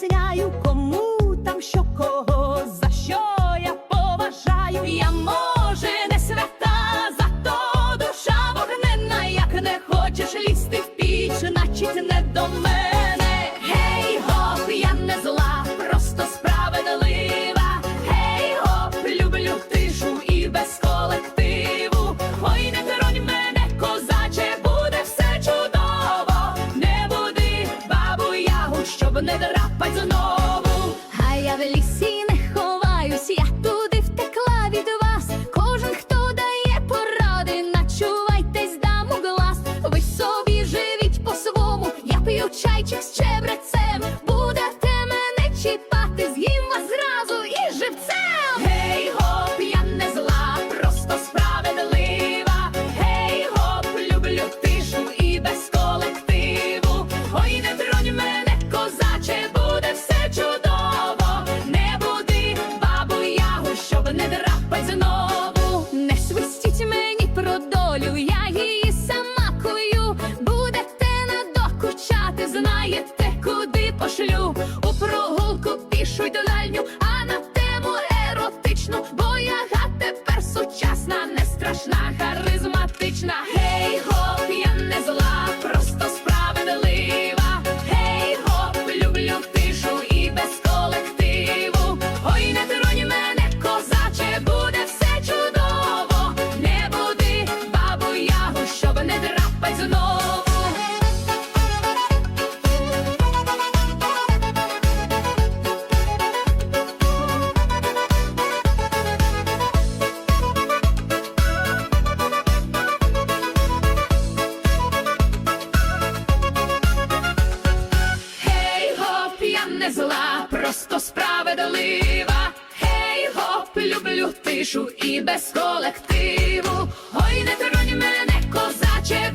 поясняю, кому там що кого. щоб не драпать знову. А я в лісі не ховаюсь, я туди втекла від вас. Кожен, хто дає поради, начувайтесь дам у глаз. Ви собі живіть по-свому, я п'ю чайчик з чебрецем. буде не зла, просто справедлива. Гей, гоп, люблю тишу і без колективу. Ой, не тронь мене, козаче.